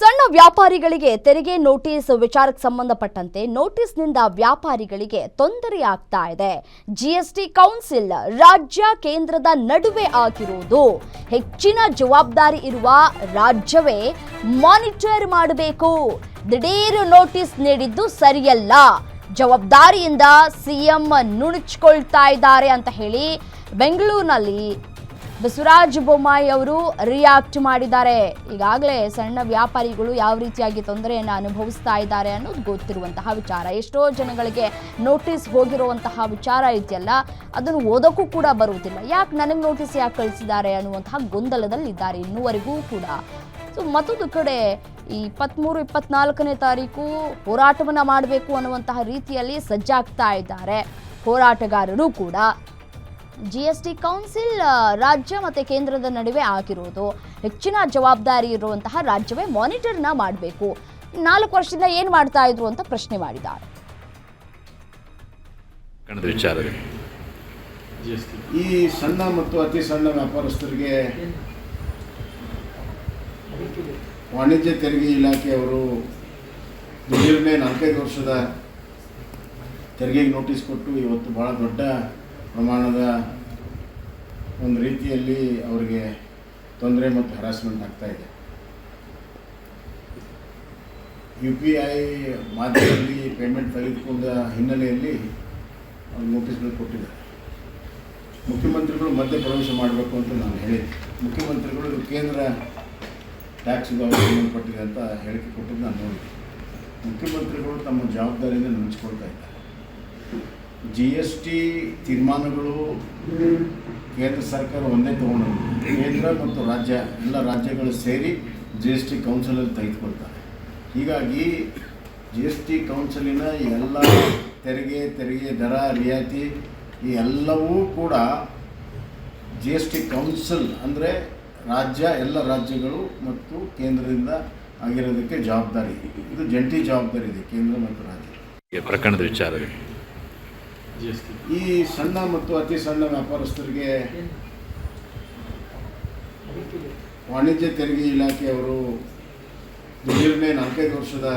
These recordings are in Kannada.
ಸಣ್ಣ ವ್ಯಾಪಾರಿಗಳಿಗೆ ತೆರಿಗೆ ನೋಟಿಸ್ ವಿಚಾರಕ್ಕೆ ಸಂಬಂಧಪಟ್ಟಂತೆ ನೋಟಿಸ್ನಿಂದ ವ್ಯಾಪಾರಿಗಳಿಗೆ ತೊಂದರೆ ಆಗ್ತಾ ಇದೆ. ಜಿಎಸ್ಟಿ ಕೌನ್ಸಿಲ್ ರಾಜ್ಯ ಕೇಂದ್ರದ ನಡುವೆ ಆಗಿರುವುದು. ಹೆಚ್ಚಿನ ಜವಾಬ್ದಾರಿ ಇರುವ ರಾಜ್ಯವೇ ಮಾನಿಟರ್ ಮಾಡಬೇಕು. ದಿಢೀರ್ ನೋಟಿಸ್ ನೀಡಿದ್ದು ಸರಿಯಲ್ಲ. ಜವಾಬ್ದಾರಿಯಿಂದ ಸಿಎಂ ನುಣುಚ್ಕೊಳ್ತಾ ಇದ್ದಾರೆ ಅಂತ ಹೇಳಿ ಬೆಂಗಳೂರಿನಲ್ಲಿ ಬಸವರಾಜ ಬೊಮ್ಮಾಯಿ ಅವರು ರಿಯಾಕ್ಟ್ ಮಾಡಿದ್ದಾರೆ. ಈಗಾಗಲೇ ಸಣ್ಣ ವ್ಯಾಪಾರಿಗಳು ಯಾವ ರೀತಿಯಾಗಿ ತೊಂದರೆಯನ್ನು ಅನುಭವಿಸ್ತಾ ಇದ್ದಾರೆ ಅನ್ನೋದು ಗೊತ್ತಿರುವಂತಹ ವಿಚಾರ. ಎಷ್ಟೋ ಜನಗಳಿಗೆ ನೋಟಿಸ್ ಹೋಗಿರುವಂತಹ ವಿಚಾರ ಇದೆಯಲ್ಲ, ಅದನ್ನು ಓದೋಕ್ಕೂ ಕೂಡ ಬರುವುದಿಲ್ಲ. ಯಾಕೆ ನನಗೆ ನೋಟಿಸ್ ಯಾಕೆ ಕಳಿಸಿದ್ದಾರೆ ಅನ್ನುವಂತಹ ಗೊಂದಲದಲ್ಲಿದ್ದಾರೆ ಇನ್ನುವರೆಗೂ ಕೂಡ. ಸೊ ಮತ್ತೊಂದು ಕಡೆ ಈ ಇಪ್ಪತ್ತ್ಮೂರು ಇಪ್ಪತ್ನಾಲ್ಕನೇ ತಾರೀಕು ಹೋರಾಟವನ್ನು ಮಾಡಬೇಕು ಅನ್ನುವಂತಹ ರೀತಿಯಲ್ಲಿ ಸಜ್ಜಾಗ್ತಾ ಇದ್ದಾರೆ ಹೋರಾಟಗಾರರು ಕೂಡ. ಜಿ ಎಸ್ ಟಿ ಕೌನ್ಸಿಲ್ ರಾಜ್ಯ ಮತ್ತು ಕೇಂದ್ರದ ನಡುವೆ ಆಗಿರುವುದು ಹೆಚ್ಚಿನ ಜವಾಬ್ದಾರಿ ಇರುವಂತಹ ರಾಜ್ಯವೇ ಮಾನಿಟರ್ನ ಮಾಡಬೇಕು. ನಾಲ್ಕು ವರ್ಷದಿಂದ ಏನು ಮಾಡ್ತಾ ಇದ್ರು ಅಂತ ಪ್ರಶ್ನೆ ಮಾಡಿದ್ದಾರೆ. ಈ ಸಣ್ಣ ಮತ್ತು ಅತಿ ಸಣ್ಣ ವ್ಯಾಪಾರಸ್ಥರಿಗೆ ವಾಣಿಜ್ಯ ತೆರಿಗೆ ಇಲಾಖೆಯವರು ದಿಢೀರ್ನೇ ನಾಲ್ಕೈದು ವರ್ಷದ ತೆರಿಗೆಗೆ ನೋಟಿಸ್ ಕೊಟ್ಟು ಇವತ್ತು ಭಾಳ ದೊಡ್ಡ ಪ್ರಮಾಣದ ಒಂದು ರೀತಿಯಲ್ಲಿ ಅವರಿಗೆ ತೊಂದರೆ ಮತ್ತು ಹರಾಸ್ಮೆಂಟ್ ಆಗ್ತಾ ಇದೆ. ಯು ಪಿ ಐ ಮಾಧ್ಯಮದಲ್ಲಿ ಪೇಮೆಂಟ್ ತೆಗೆದುಕೊಂಡ ಹಿನ್ನೆಲೆಯಲ್ಲಿ ಅವ್ರು ನೋಟಿಸ್ಗಳು ಕೊಟ್ಟಿದ್ದಾರೆ. ಮುಖ್ಯಮಂತ್ರಿಗಳು ಮಧ್ಯ ಪ್ರವೇಶ ಮಾಡಬೇಕು ಅಂತ ನಾನು ಹೇಳಿದ್ದೆ. ಮುಖ್ಯಮಂತ್ರಿಗಳು ಕೇಂದ್ರ ಟ್ಯಾಕ್ಸ್ ಸಂಬಂಧಪಟ್ಟಿದೆ ಅಂತ ಹೇಳಿಕೆ ಕೊಟ್ಟಿದ್ದು ನಾನು ನೋಡಿದ್ದೆ. ಮುಖ್ಯಮಂತ್ರಿಗಳು ತಮ್ಮ ಜವಾಬ್ದಾರಿಯಿಂದ ನೆನೆಸ್ಕೊಳ್ತಾ ಇದ್ದಾರೆ. ಜಿ ಎಸ್ ಟಿ ತೀರ್ಮಾನಗಳು ಕೇಂದ್ರ ಸರ್ಕಾರ ಒಂದೇ ತೊಗೊಂಡು ಕೇಂದ್ರ ಮತ್ತು ರಾಜ್ಯ, ಎಲ್ಲ ರಾಜ್ಯಗಳು ಸೇರಿ ಜಿ ಎಸ್ ಟಿ ಕೌನ್ಸಿಲಲ್ಲಿ ತೆಗೆದುಕೊಳ್ತಾರೆ. ಹೀಗಾಗಿ ಜಿ ಎಸ್ ಟಿ ಕೌನ್ಸಿಲಿನ ಎಲ್ಲ ತೆರಿಗೆ ತೆರಿಗೆ ದರ, ರಿಯಾಯಿತಿ ಈ ಎಲ್ಲವೂ ಕೂಡ ಜಿ ಎಸ್ ಟಿ ಕೌನ್ಸಿಲ್ ಅಂದರೆ ರಾಜ್ಯ, ಎಲ್ಲ ರಾಜ್ಯಗಳು ಮತ್ತು ಕೇಂದ್ರದಿಂದ ಆಗಿರೋದಕ್ಕೆ ಜವಾಬ್ದಾರಿ. ಇದು ಜಂಟಿ ಜವಾಬ್ದಾರಿ ಇದೆ, ಕೇಂದ್ರ ಮತ್ತು ರಾಜ್ಯ. ಪ್ರಕರಣದ ವಿಚಾರದಲ್ಲಿ. ಈ ಸಣ್ಣ ಮತ್ತು ಅತಿ ಸಣ್ಣ ವ್ಯಾಪಾರಸ್ಥರಿಗೆ ವಾಣಿಜ್ಯ ತೆರಿಗೆ ಇಲಾಖೆಯವರು ದಿಢೀರ್ನೇ ನಾಲ್ಕೈದು ವರ್ಷದ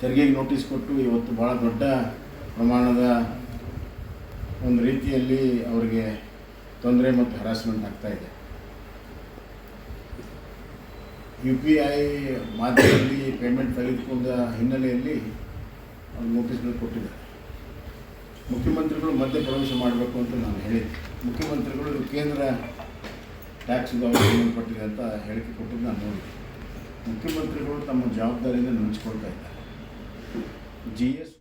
ತೆರಿಗೆಗೆ ನೋಟಿಸ್ ಕೊಟ್ಟು ಇವತ್ತು ಭಾಳ ದೊಡ್ಡ ಪ್ರಮಾಣದ ಒಂದು ರೀತಿಯಲ್ಲಿ ಅವರಿಗೆ ತೊಂದರೆ ಮತ್ತು ಹರಾಸ್ಮೆಂಟ್ ಆಗ್ತಾ ಇದೆ. ಯು ಪಿ ಐ ಮಾಧ್ಯಮದಲ್ಲಿ ಪೇಮೆಂಟ್ ತೆಗೆದುಕೊಂಡ ಹಿನ್ನೆಲೆಯಲ್ಲಿ ಅವ್ರು ನೋಟಿಸ್ಗಳು ಕೊಟ್ಟಿದ್ದಾರೆ. ಮುಖ್ಯಮಂತ್ರಿಗಳು ಮಧ್ಯ ಪ್ರವೇಶ ಮಾಡಬೇಕು ಅಂತ ನಾನು ಹೇಳಿದ್ದೆ. ಮುಖ್ಯಮಂತ್ರಿಗಳು ಕೇಂದ್ರ ಟ್ಯಾಕ್ಸ್ ಸಂಬಂಧಪಟ್ಟಿದೆ ಅಂತ ಹೇಳಿಕೆ ಕೊಟ್ಟಿದ್ದು ನಾನು ನೋಡಿದ್ದೆ. ಮುಖ್ಯಮಂತ್ರಿಗಳು ತಮ್ಮ ಜವಾಬ್ದಾರಿಯಿಂದ ನೆನೆಸ್ಕೊಳ್ತಾ ಇದ್ದಾರೆ. G S